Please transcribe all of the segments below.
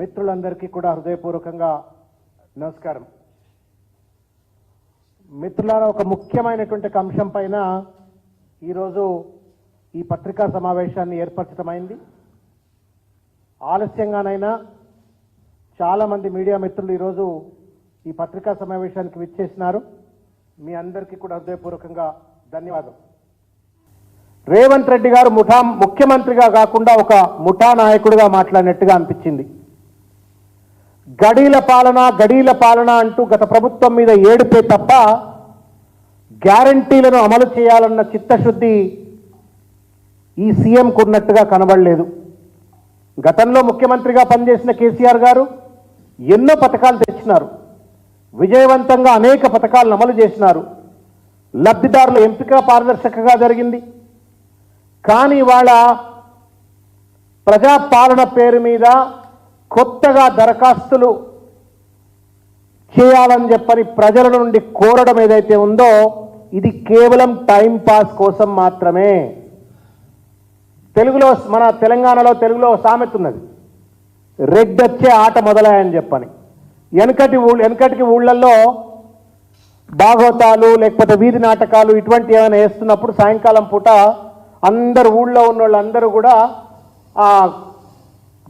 మిత్రులందరికీ కూడా హృదయపూర్వకంగా నమస్కారం. మిత్రులారా ఒక ముఖ్యమైనటువంటి ఒక అంశం పైన ఈరోజు ఈ పత్రికా సమావేశాన్ని ఏర్పరచడమైంది. ఆలస్యంగానైనా చాలామంది మీడియా మిత్రులు ఈరోజు ఈ పత్రికా సమావేశానికి విచ్చేసినారు. మీ అందరికీ కూడా హృదయపూర్వకంగా ధన్యవాదం. రేవంత్ రెడ్డి గారు ముఠా ముఖ్యమంత్రిగా కాకుండా ఒక ముఠా నాయకుడిగా మాట్లాడినట్టుగా అనిపించింది. గడీల పాలన గడీల పాలన అంటూ గత ప్రభుత్వం మీద ఏడుపే తప్ప గ్యారంటీలను అమలు చేయాలన్న చిత్తశుద్ధి ఈ సీఎంకు ఉన్నట్టుగా కనబడలేదు. గతంలో ముఖ్యమంత్రిగా పనిచేసిన కేసీఆర్ గారు ఎన్నో పథకాలు తెచ్చినారు. విజయవంతంగా అనేక పథకాలను అమలు చేసినారు. లబ్ధిదారుల ఎంపిక పారదర్శకంగా జరిగింది. కానీ వాళ్ళ ప్రజాపాలన పేరు మీద కొత్తగా దరఖాస్తులు చేయాలని చెప్పని ప్రజల నుండి కోరడం ఏదైతే ఉందో ఇది కేవలం టైం పాస్ కోసం మాత్రమే. తెలుగులో మన తెలంగాణలో తెలుగులో సామెత ఉన్నది. రెడ్డొచ్చే ఆట మొదలయ్యని చెప్పని. వెనకటి ఊళ్ళ వెనకటికి ఊళ్ళల్లో భాగవతాలు లేకపోతే వీధి నాటకాలు ఇటువంటి ఏమైనా వేస్తున్నప్పుడు సాయంకాలం పూట అందరు ఊళ్ళో ఉన్న వాళ్ళందరూ కూడా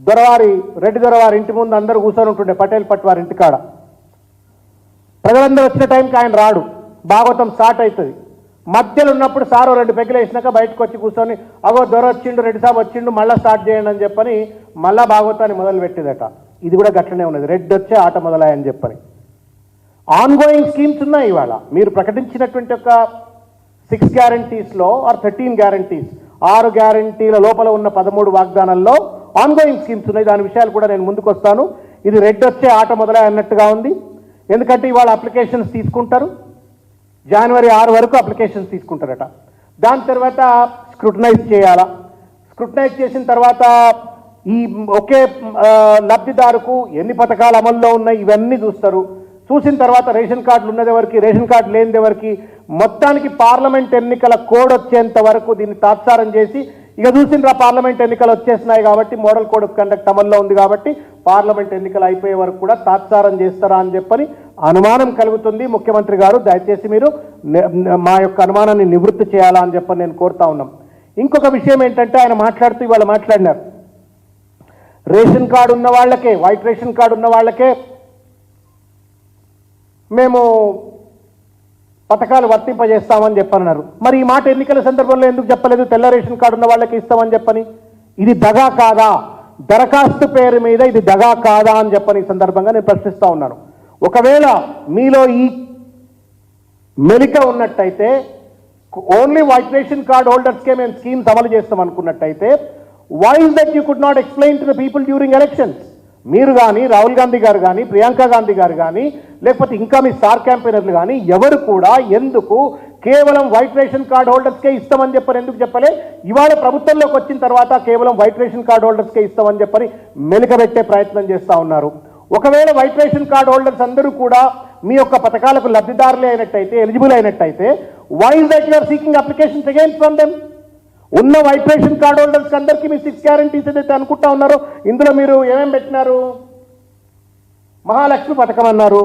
దొరవారి రెడ్డి దొరవారి ఇంటి ముందు అందరూ కూర్చొని ఉంటుండే పటేల్ పట్వారి ఇంటికాడ ప్రజలందరూ వచ్చిన టైంకి ఆయన రాడు. భాగవతం స్టార్ట్ అవుతుంది మధ్యలో ఉన్నప్పుడు సారు రెండు పెగ్గులు వేసినాక బయటకు వచ్చి కూర్చొని అగో దొర వచ్చిండు రెడ్డి సాబ్ వచ్చిండు మళ్ళీ స్టార్ట్ చేయండి అని చెప్పని మళ్ళా భాగవతాన్ని మొదలు పెట్టేదట. ఇది కూడా గట్లనే ఉన్నది. రెడ్డి వచ్చే ఆట మొదలాయని చెప్పని. ఆన్గోయింగ్ స్కీమ్స్ ఉన్నాయి ఇవాళ. మీరు ప్రకటించినటువంటి ఒక సిక్స్ గ్యారంటీస్లో ఆర్ థర్టీన్ గ్యారంటీస్ ఆరు గ్యారంటీల లోపల ఉన్న పదమూడు వాగ్దానాల్లో ఆన్ గోయింగ్ స్కీమ్స్ ఉన్నాయి. దాని విషయాలు కూడా నేను ముందుకు వస్తాను ఇది రెడ్ వచ్చే ఆట మొదలై అన్నట్టుగా ఉంది. ఎందుకంటే ఇవాళ అప్లికేషన్స్ తీసుకుంటారు. జనవరి ఆరు వరకు అప్లికేషన్స్ తీసుకుంటారట. దాని తర్వాత స్క్రూటనైజ్ చేయాలా? స్క్రూటనైజ్ చేసిన తర్వాత ఈ ఒకే లబ్ధిదారుకు ఎన్ని పథకాలు అమల్లో ఉన్నాయి? ఇవన్నీ చూస్తారు. చూసిన తర్వాత రేషన్ కార్డులు ఉన్నదెవరికి రేషన్ కార్డు లేనిదెవరికి మొత్తానికి పార్లమెంట్ ఎన్నికల కోడ్ వచ్చేంత వరకు దీన్ని తాత్సారం చేసి ఇక చూసిండ్రా పార్లమెంట్ ఎన్నికలు వచ్చేసినాయి కాబట్టి మోడల్ కోడ్ ఆఫ్ కండక్ట్ అమల్లో ఉంది కాబట్టి పార్లమెంట్ ఎన్నికలు అయిపోయే వరకు కూడా తాత్సారం చేస్తారా అని చెప్పని అనుమానం కలుగుతుంది. ముఖ్యమంత్రి గారు దయచేసి మీరు మా యొక్క అనుమానాన్ని నివృత్తి చేయాలా అని చెప్పని నేను కోరుతా ఉన్నాం. ఇంకొక విషయం ఏంటంటే ఆయన మాట్లాడుతూ ఇవాళ మాట్లాడినారు. రేషన్ కార్డు ఉన్న వాళ్ళకే వైట్ రేషన్ కార్డు ఉన్న వాళ్ళకే మేము పథకాలు వర్తింపజేస్తామని చెప్పన్నారు మరి ఈ మాట ఎన్నికల సందర్భంలో ఎందుకు చెప్పలేదు? తెల్ల రేషన్ కార్డు ఉన్న వాళ్ళకి ఇస్తామని చెప్పని? ఇది దగా కాదా? దరఖాస్తు పేరు మీద ఇది దగా కాదా అని చెప్పని సందర్భంగా నేను ప్రశ్నిస్తా ఉన్నాను. ఒకవేళ మీలో ఈ మెలిక ఉన్నట్టయితే ఓన్లీ వైట్ రేషన్ కార్డ్ హోల్డర్స్కే మేము స్కీమ్స్ అమలు చేస్తాం అనుకున్నట్టయితే why is that you could not explain to the people during elections మీరు కానీ రాహుల్ గాంధీ గారు కానీ ప్రియాంక గాంధీ గారు కానీ లేకపోతే ఇంకా మీ స్టార్ క్యాంపెయినర్లు కానీ ఎవరు కూడా ఎందుకు కేవలం వైట్ రేషన్ కార్డ్ హోల్డర్స్కే ఇస్తామని చెప్పని ఎందుకు చెప్పలే? ఇవాళ ప్రభుత్వంలోకి వచ్చిన తర్వాత కేవలం వైట్ రేషన్ కార్డ్ హోల్డర్స్కే ఇస్తామని చెప్పని మెలికబెట్టే ప్రయత్నం చేస్తా ఉన్నారు. ఒకవేళ వైట్ రేషన్ కార్డ్ హోల్డర్స్ అందరూ కూడా మీ యొక్క పథకాలకు లబ్ధిదారులే అయినట్టయితే ఎలిజిబుల్ అయినట్టయితే why is that you're seeking applications again from them ఉన్న వైట్ రేషన్ కార్డ్ హోల్డర్స్కి అందరికీ మీ సిక్స్ గ్యారంటీస్ ఏదైతే అనుకుంటా ఉన్నారో ఇందులో మీరు ఏమేం పెట్టినారు? మహాలక్ష్మి పథకం అన్నారు.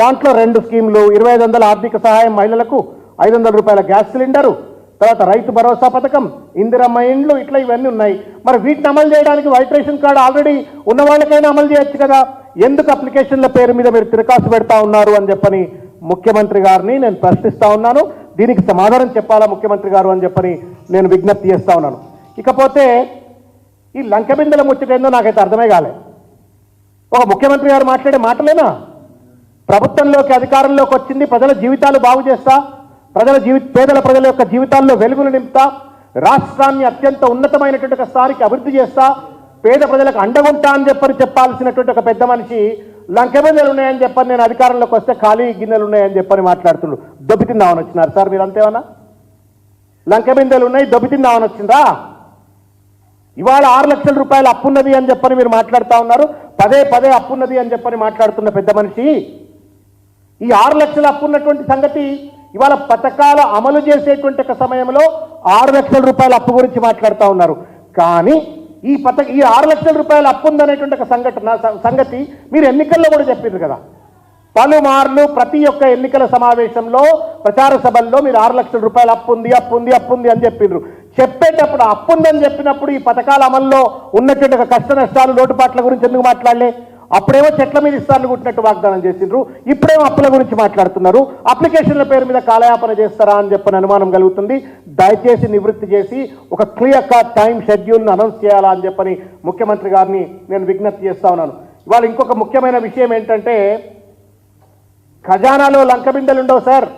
దాంట్లో రెండు స్కీమ్లు ఇరవై ఐదు వందల ఆర్థిక సహాయం మహిళలకు ఐదు వందల రూపాయల గ్యాస్ సిలిండరు తర్వాత రైతు భరోసా పథకం ఇందిరమ్మ ఇండ్లు ఇట్లా ఇవన్నీ ఉన్నాయి. మరి వీటిని అమలు చేయడానికి వైట్ రేషన్ కార్డు ఆల్రెడీ ఉన్న వాళ్ళకైనా అమలు చేయొచ్చు కదా. ఎందుకు అప్లికేషన్ల పేరు మీద మీరు తిరకాసు పెడతా ఉన్నారు అని చెప్పని ముఖ్యమంత్రి గారిని నేను ప్రశ్నిస్తా ఉన్నాను. దీనికి సమాధానం చెప్పాలా ముఖ్యమంత్రి గారు అని చెప్పని నేను విజ్ఞప్తి చేస్తా ఉన్నాను. ఇకపోతే ఈ లంకబిందెల ముచ్చటేందో నాకైతే అర్థమే కాలే. ఒక ముఖ్యమంత్రి గారు మాట్లాడే మాటలేనా? ప్రభుత్వంలోకి అధికారంలోకి వచ్చింది ప్రజల జీవితాలు బాగు చేస్తా ప్రజల జీవి పేదల ప్రజల యొక్క జీవితాల్లో వెలుగులు నింపుతా రాష్ట్రాన్ని అత్యంత ఉన్నతమైనటువంటి ఒక స్థాయికి అభివృద్ధి చేస్తా పేద ప్రజలకు అండగుంటా అని చెప్పని చెప్పాల్సినటువంటి ఒక పెద్ద మనిషి లంకెబిందెలు ఉన్నాయని చెప్పని నేను అధికారంలోకి వస్తే ఖాళీ గిన్నెలు ఉన్నాయని చెప్పని మాట్లాడుతుండు. దొబ్బితిందామని వచ్చినారు సార్ మీరు అంతేమన్నా లంకెబిందెలు ఉన్నాయి దొబ్బితిందామని వచ్చిందా ఇవాళ ఆరు లక్షల రూపాయలు అప్పున్నది అని చెప్పని మీరు మాట్లాడుతూ ఉన్నారు. పదే పదే అప్పున్నది అని చెప్పని మాట్లాడుతున్న పెద్ద మనిషి. ఈ ఆరు లక్షల అప్పు ఉన్నటువంటి సంగతి ఇవాళ పథకాల అమలు చేసేటువంటి ఒక సమయంలో ఆరు లక్షల రూపాయల అప్పు గురించి మాట్లాడుతూ ఉన్నారు. కానీ ఈ పథక ఈ ఆరు లక్షల రూపాయల అప్పు ఉందనేటువంటి ఒక సంఘటన సంగతి మీరు ఎన్నికల్లో కూడా చెప్పారు కదా. పలుమార్లు ప్రతి ఒక్క ఎన్నికల సమావేశంలో ప్రచార సభల్లో మీరు ఆరు లక్షల రూపాయలు అప్పు ఉంది అప్పు ఉంది అప్పు ఉంది అని చెప్పిండ్రు చెప్పేటప్పుడు అప్పు ఉందని చెప్పినప్పుడు ఈ పథకాల అమల్లో ఉన్నటువంటి కష్ట నష్టాలు లోటుపాట్ల గురించి ఎందుకు మాట్లాడలే? అప్పుడేమో చెట్ల మీద ఇస్తాను కుట్టినట్టు వాగ్దానం చేసిండ్రు. ఇప్పుడేమో అప్పుల గురించి మాట్లాడుతున్నారు. అప్లికేషన్ల పేరు మీద కాలయాపన చేస్తారా అని చెప్పని అనుమానం కలుగుతుంది. దయచేసి నివృత్తి చేసి ఒక క్లియర్ కట్ టైం షెడ్యూల్ను అనౌన్స్ చేయాలా అని చెప్పని ముఖ్యమంత్రి గారిని నేను విజ్ఞప్తి చేస్తా ఉన్నాను. ఇవాళ ఇంకొక ముఖ్యమైన విషయం ఏంటంటే ఖజానాలో లంకబిందెలు ఉండవు సార్.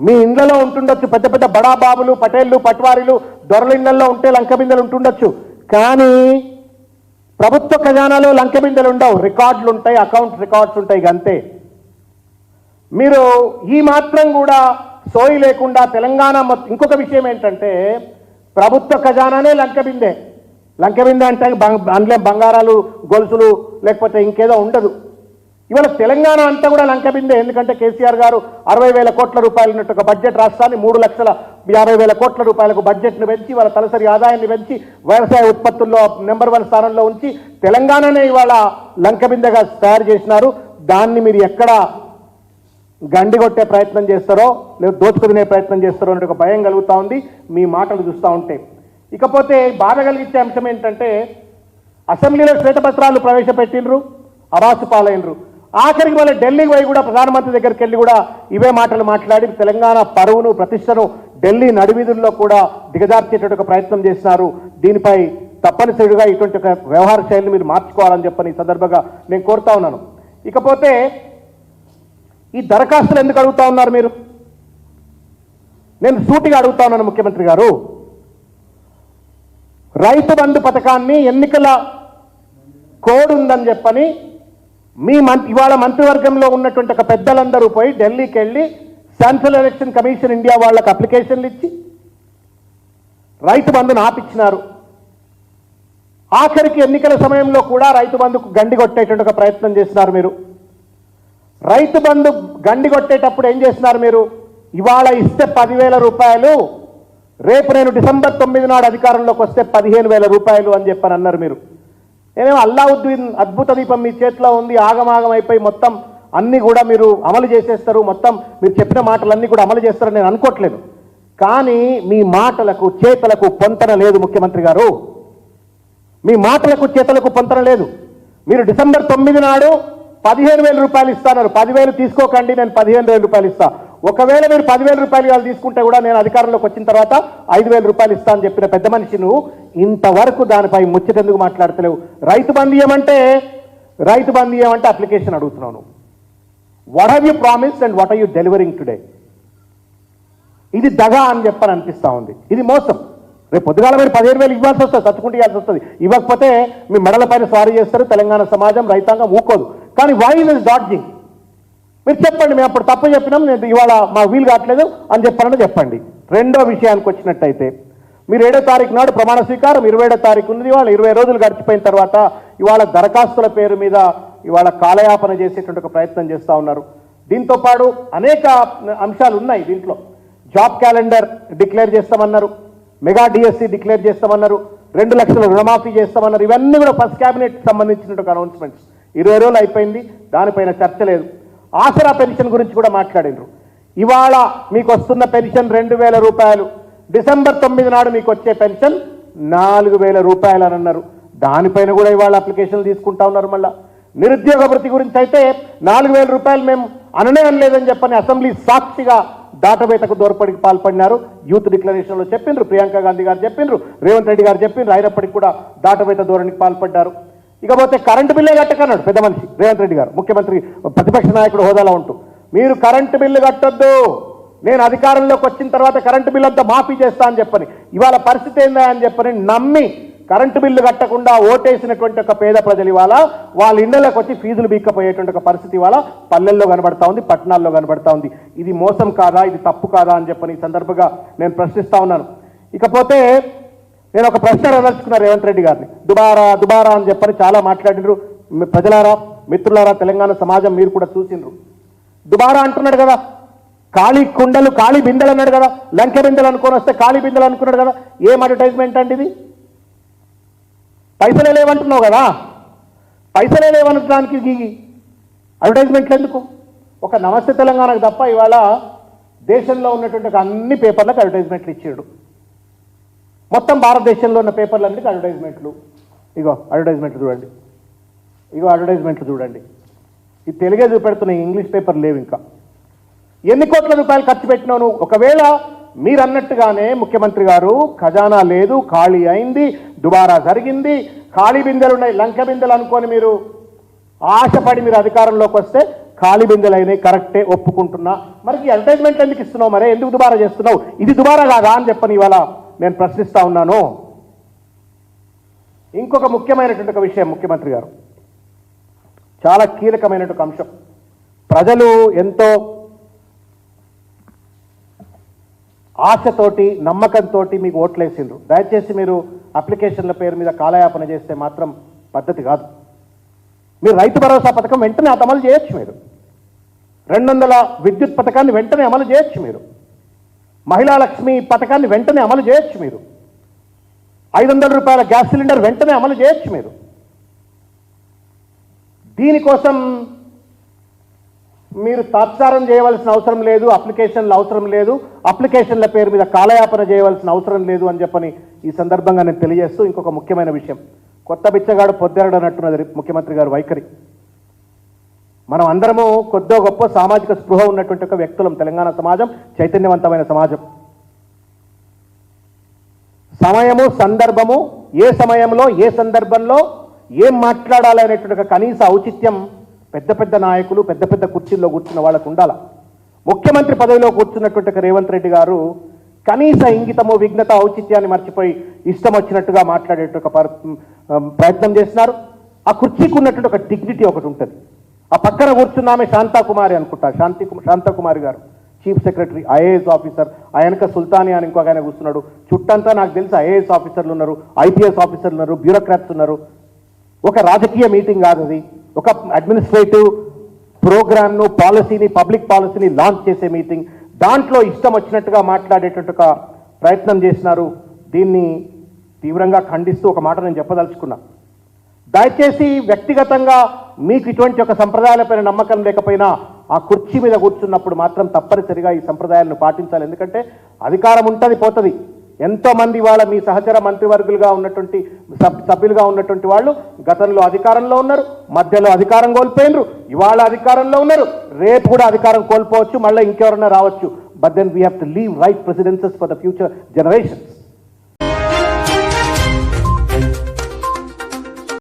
మీ ఇండ్లలో ఉంటుండొచ్చు పెద్ద పెద్ద బడా బాబులు పటేళ్ళు పట్వారీలు దొరల ఇళ్ళలో ఉంటే లంకబిందెలు ఉంటుండొచ్చు. కానీ ప్రభుత్వ ఖజానాలో లంకబిందెలు ఉండవు. రికార్డులు ఉంటాయి అకౌంట్ రికార్డ్స్ ఉంటాయి అంతే. మీరు ఈ మాత్రం కూడా సోయి లేకుండా తెలంగాణ మొత్తం ఇంకొక విషయం ఏంటంటే ప్రభుత్వ ఖజానానే లంకబిందే లంకబిందె అంటే బంగ్- అందులో బంగారాలు గొలుసులు లేకపోతే ఇంకేదో ఉండదు. ఇవాళ తెలంగాణ అంతా కూడా లంక బిందే. ఎందుకంటే కేసీఆర్ గారు అరవై వేల కోట్ల రూపాయలు ఉన్నట్టు ఒక బడ్జెట్ రాష్ట్రాన్ని మూడు లక్షల యాభై వేల కోట్ల రూపాయలకు బడ్జెట్ను పెంచి వాళ్ళ తలసరి ఆదాయాన్ని పెంచి వ్యవసాయ ఉత్పత్తుల్లో నెంబర్ వన్ స్థానంలో ఉంచి తెలంగాణనే ఇవాళ లంక బిందెగా తయారు చేసినారు. దాన్ని మీరు ఎక్కడ గండి కొట్టే ప్రయత్నం చేస్తారో లేదా దోచుకునే ప్రయత్నం చేస్తారో అనే ఒక భయం కలుగుతూ ఉంది. మీ మాటలు చూస్తూ ఉంటే. ఇకపోతే బాధ కలిగించే అంశం ఏంటంటే అసెంబ్లీలో శ్వేతపత్రాలు ప్రవేశపెట్టినరు అరాసు పాలైనరు ఆఖరికి మళ్ళీ ఢిల్లీకి పోయి కూడా ప్రధానమంత్రి దగ్గరికి వెళ్ళి కూడా ఇవే మాటలు మాట్లాడి తెలంగాణ పరువును ప్రతిష్టను ఢిల్లీ నడివీధుల్లో కూడా దిగజార్చేటట్టు ప్రయత్నం చేస్తున్నారు. దీనిపై తప్పనిసరిగా ఇటువంటి ఒక వ్యవహార శైలిని మీరు మార్చుకోవాలని చెప్పని ఈ సందర్భంగా నేను కోరుతా ఉన్నాను. ఇకపోతే ఈ దరఖాస్తులు ఎందుకు అడుగుతా ఉన్నారు మీరు? నేను సూటిగా అడుగుతా ఉన్నాను ముఖ్యమంత్రి గారు. రైతు బంధు పథకాన్ని ఎన్నికల కోడ్ ఉందని చెప్పని మీ మం ఇవాళ మంత్రివర్గంలో ఉన్నటువంటి ఒక పెద్దలందరూ పోయి ఢిల్లీకి వెళ్ళి సెంట్రల్ ఎలక్షన్ కమిషన్ ఇండియా వాళ్ళకు అప్లికేషన్లు ఇచ్చి రైతు బంధును ఆపిచ్చినారు. ఆఖరికి ఎన్నికల సమయంలో కూడా రైతు బంధుకు గండి కొట్టేటువంటి ఒక ప్రయత్నం చేస్తున్నారు మీరు. రైతు బంధు గండి కొట్టేటప్పుడు ఏం చేస్తున్నారు మీరు? ఇవాళ ఇస్తే పదివేల రూపాయలు రేపు నేను డిసెంబర్ తొమ్మిది నాడు అధికారంలోకి వస్తే పదిహేను వేల రూపాయలు అని చెప్పని అన్నారు మీరు. నేనేమో అల్లావుద్దీన్ అద్భుత దీపం మీ చేతిలో ఉంది ఆగమాగం అయిపోయి మొత్తం అన్నీ కూడా మీరు అమలు చేసేస్తారు మొత్తం మీరు చెప్పిన మాటలన్నీ కూడా అమలు చేస్తారని నేను అనుకోవట్లేదు. కానీ మీ మాటలకు చేతలకు పొంతన లేదు ముఖ్యమంత్రి గారు. మీ మాటలకు చేతలకు పొంతన లేదు. మీరు డిసెంబర్ తొమ్మిది నాడు పదిహేను వేల రూపాయలు ఇస్తాన్నారు పదివేలు తీసుకోకండి నేను పదిహేను వేల రూపాయలు ఇస్తాను ఒకవేళ మీరు పదివేల రూపాయలు ఇవాళ తీసుకుంటే కూడా నేను అధికారంలోకి వచ్చిన తర్వాత ఐదు వేల రూపాయలు ఇస్తాను అని చెప్పిన పెద్ద మనిషి నువ్వు ఇంతవరకు దానిపై ముచ్చటెందుకు మాట్లాడతలేవు. రైతు బంధు అంటే రైతు బంధు అంటే అప్లికేషన్ అడుగుతున్నావు what have you promised and what are you delivering today ఇది దగా అని చెప్పని అనిపిస్తూ ఉంది. ఇది మోసం. రేపు పొద్దుగాల మీరు పదిహేను వేలు ఇవ్వాల్సి వస్తుంది చచ్చుకుంటూ ఇవ్వాల్సి వస్తుంది. ఇవ్వకపోతే మీ మెడల పైన స్వారీ చేస్తారు తెలంగాణ సమాజం రైతాంగం ఊకోదు. కానీ వై ఇస్ డాడ్జింగ్ మీరు చెప్పండి మేము అప్పుడు తప్పు చెప్పినాం నేను ఇవాళ మా వీలు కావట్లేదు అని చెప్పాలని చెప్పండి. రెండో విషయానికి వచ్చినట్టయితే మీరు ఏడో తారీఖు నాడు ప్రమాణ స్వీకారం ఇరవై ఏడో తారీఖు ఉంది ఇవాళ ఇరవై రోజులు గడిచిపోయిన తర్వాత ఇవాళ దరఖాస్తుల పేరు మీద ఇవాళ కాలయాపన చేసేటువంటి ఒక ప్రయత్నం చేస్తూ ఉన్నారు. దీంతో పాటు అనేక అంశాలు ఉన్నాయి దీంట్లో. జాబ్ క్యాలెండర్ డిక్లేర్ చేస్తామన్నారు మెగా డిఎస్సి డిక్లేర్ చేస్తామన్నారు రెండు లక్షల రుణమాఫీ చేస్తామన్నారు ఇవన్నీ కూడా ఫస్ట్ క్యాబినెట్ సంబంధించినటువంటి అనౌన్స్మెంట్స్. ఇరవై రోజులు అయిపోయింది దానిపైన చర్చ లేదు. ఆసరా పెన్షన్ గురించి కూడా మాట్లాడినరు. ఇవాళ మీకు వస్తున్న పెన్షన్ రెండు వేల రూపాయలు. డిసెంబర్ తొమ్మిది నాడు మీకు వచ్చే పెన్షన్ నాలుగు వేల రూపాయలు అని అన్నారు. దానిపైన కూడా ఇవాళ అప్లికేషన్లు తీసుకుంటా ఉన్నారు మళ్ళా. నిరుద్యోగ వృత్తి గురించి అయితే నాలుగు వేల రూపాయలు మేము అననే అనలేదని చెప్పని అసెంబ్లీ సాక్షిగా దాటబేతకు దోర్పడికి పాల్పడినారు. యూత్ డిక్లరేషన్లో చెప్పిండ్రు. ప్రియాంక గాంధీ గారు చెప్పిండ్రు. రేవంత్ రెడ్డి గారు చెప్పిండ్రు. అయినప్పటికీ కూడా దాటబేత ధోరణికి పాల్పడ్డారు. ఇకపోతే కరెంటు బిల్లే కట్టకన్నాడు పెద్ద మనిషి రేవంత్ రెడ్డి గారు ముఖ్యమంత్రి ప్రతిపక్ష నాయకుడు హోదాలో ఉంటూ. మీరు కరెంటు బిల్లు కట్టొద్దు. నేను అధికారంలోకి వచ్చిన తర్వాత కరెంటు బిల్లు అంతా మాఫీ చేస్తా అని చెప్పని. ఇవాళ పరిస్థితి ఏందా అని చెప్పని నమ్మి కరెంటు బిల్లు కట్టకుండా ఓటేసినటువంటి ఒక పేద ప్రజలు ఇవాళ వాళ్ళ ఇళ్ళలోకి వచ్చి ఫీజులు బీక్కపోయేటువంటి ఒక పరిస్థితి ఇవాళ పల్లెల్లో కనబడతా ఉంది పట్టణాల్లో కనబడతా ఉంది. ఇది మోసం కాదా ఇది తప్పు కాదా అని చెప్పని ఈ సందర్భంగా నేను ప్రశ్నిస్తా ఉన్నాను. ఇకపోతే నేను ఒక ప్రశ్న అడదలుచుకున్నా రేవంత్ రెడ్డి గారిని. దుబారా దుబారా అని చెప్పని చాలా మాట్లాడినరు. ప్రజలారా మిత్రులారా తెలంగాణ సమాజం మీరు కూడా చూసిండ్రు. దుబారా అంటున్నాడు కదా. ఖాళీ కుండలు ఖాళీ బిందెలు అన్నాడు కదా. లంక బిందెలు అనుకొని వస్తే ఖాళీ బిందెలు అనుకున్నాడు కదా. ఏం అడ్వర్టైజ్మెంట్ అండి ఇది? పైసలే లేవంటున్నావు కదా. పైసలే లేవనడానికి అడ్వర్టైజ్మెంట్లు ఎందుకు? ఒక నమస్తే తెలంగాణకు తప్ప ఇవాళ దేశంలో ఉన్నటువంటి అన్ని పేపర్లకు అడ్వర్టైజ్మెంట్లు ఇచ్చాడు. మొత్తం భారతదేశంలో ఉన్న పేపర్లన్నిటికీ అడ్వర్టైజ్మెంట్లు ఇగో అడ్వర్టైజ్మెంట్లు చూడండి. ఇగో అడ్వర్టైజ్మెంట్లు చూడండి. ఇది తెలుగే చూపెడుతున్నాయి ఇంగ్లీష్ పేపర్ లేవు ఇంకా. ఎన్ని కోట్ల రూపాయలు ఖర్చు పెట్టినావు ఒకవేళ మీరు అన్నట్టుగానే ముఖ్యమంత్రి గారు ఖజానా లేదు ఖాళీ అయింది దుబారా జరిగింది ఖాళీ బిందెలు ఉన్నాయి లంక బిందెలు అనుకొని మీరు ఆశపడి మీరు అధికారంలోకి వస్తే ఖాళీ బిందెలు అయినాయి కరెక్టే ఒప్పుకుంటున్నా. మరి ఈ అడ్వర్టైజ్మెంట్ ఎందుకు ఇస్తున్నావు? మరే ఎందుకు దుబారా చేస్తున్నావు? ఇది దుబారా కాదా అని చెప్పని ఇవాళ నేను ప్రశ్నిస్తూ ఉన్నాను. ఇంకొక ముఖ్యమైనటువంటి ఒక విషయం ముఖ్యమంత్రి గారు. చాలా కీలకమైనటువంటి అంశం. ప్రజలు ఎంతో ఆశతోటి నమ్మకంతో మీకు ఓట్లేసిండ్రు. దయచేసి మీరు అప్లికేషన్ల పేరు మీద కాలయాపన చేస్తే మాత్రం పద్ధతి కాదు. మీరు రైతు భరోసా పథకం వెంటనే అది అమలు చేయొచ్చు మీరు. రెండు వందల విద్యుత్ పథకాన్ని వెంటనే అమలు చేయొచ్చు మీరు. మహిళా లక్ష్మి పథకాన్ని వెంటనే అమలు చేయొచ్చు మీరు. ఐదు వందల రూపాయల గ్యాస్ సిలిండర్ వెంటనే అమలు చేయొచ్చు మీరు. దీనికోసం మీరు తాత్సారం చేయవలసిన అవసరం లేదు అప్లికేషన్లు అవసరం లేదు అప్లికేషన్ల పేరు మీద కాలయాపన చేయవలసిన అవసరం లేదు అని చెప్పని ఈ సందర్భంగా నేను తెలియజేస్తూ ఇంకొక ముఖ్యమైన విషయం. కొత్త బిచ్చగాడు పొద్దెరడు అన్నట్టున్నది ముఖ్యమంత్రి గారు వైఖరి. మనం అందరము కొద్దో గొప్ప సామాజిక స్పృహ ఉన్నటువంటి ఒక వ్యక్తులం తెలంగాణ సమాజం చైతన్యవంతమైన సమాజం. సమయము సందర్భము ఏ సమయంలో ఏ సందర్భంలో ఏం మాట్లాడాలనేటువంటి ఒక కనీస ఔచిత్యం పెద్ద పెద్ద నాయకులు పెద్ద పెద్ద కుర్చీల్లో కూర్చున్న వాళ్ళకు ఉండాల? ముఖ్యమంత్రి పదవిలో కూర్చున్నటువంటి ఒక రేవంత్ రెడ్డి గారు కనీస ఇంగితము విఘ్నత ఔచిత్యాన్ని మర్చిపోయి ఇష్టం వచ్చినట్టుగా మాట్లాడేట ఒక ప్రయత్నం చేస్తున్నారు. ఆ కుర్చీకి ఉన్నటువంటి ఒక డిగ్నిటీ ఒకటి ఉంటుంది. ఆ పక్కన కూర్చున్న ఆమె శాంతాకుమారి అనుకుంటా. శాంతి శాంతకుమారి గారు. చీఫ్ సెక్రటరీ ఐఏఎస్ ఆఫీసర్ ఆయనక సుల్తాని అని ఇంకొక ఆయన కూర్చున్నాడు. చుట్టంతా నాకు తెలిసి ఐఏఎస్ ఆఫీసర్లు ఉన్నారు ఐపీఎస్ ఆఫీసర్లు ఉన్నారు బ్యూరోక్రాట్స్ ఉన్నారు. ఒక రాజకీయ మీటింగ్ కాదు అది. ఒక అడ్మినిస్ట్రేటివ్ ప్రోగ్రామ్ను పాలసీని పబ్లిక్ పాలసీని లాంచ్ చేసే మీటింగ్. దాంట్లో ఇష్టం వచ్చినట్టుగా మాట్లాడేటట్టు ప్రయత్నం చేసినారు. దీన్ని తీవ్రంగా ఖండిస్తూ ఒక మాట నేను చెప్పదలుచుకున్నా. దయచేసి వ్యక్తిగతంగా మీకు ఇటువంటి ఒక సంప్రదాయాలపైన నమ్మకం లేకపోయినా ఆ కుర్చీ మీద కూర్చున్నప్పుడు మాత్రం తప్పనిసరిగా ఈ సంప్రదాయాలను పాటించాలి. ఎందుకంటే అధికారం ఉంటుంది పోతుంది. ఎంతోమంది ఇవాళ మీ సహచర మంత్రివర్గులుగా ఉన్నటువంటి సబ్ సభ్యులుగా ఉన్నటువంటి వాళ్ళు గతంలో అధికారంలో ఉన్నారు మధ్యలో అధికారం కోల్పోయినరు ఇవాళ అధికారంలో ఉన్నారు. రేపు కూడా అధికారం కోల్పోవచ్చు మళ్ళీ ఇంకెవరన్నా రావచ్చు. But then we have to leave right precedents for the future generations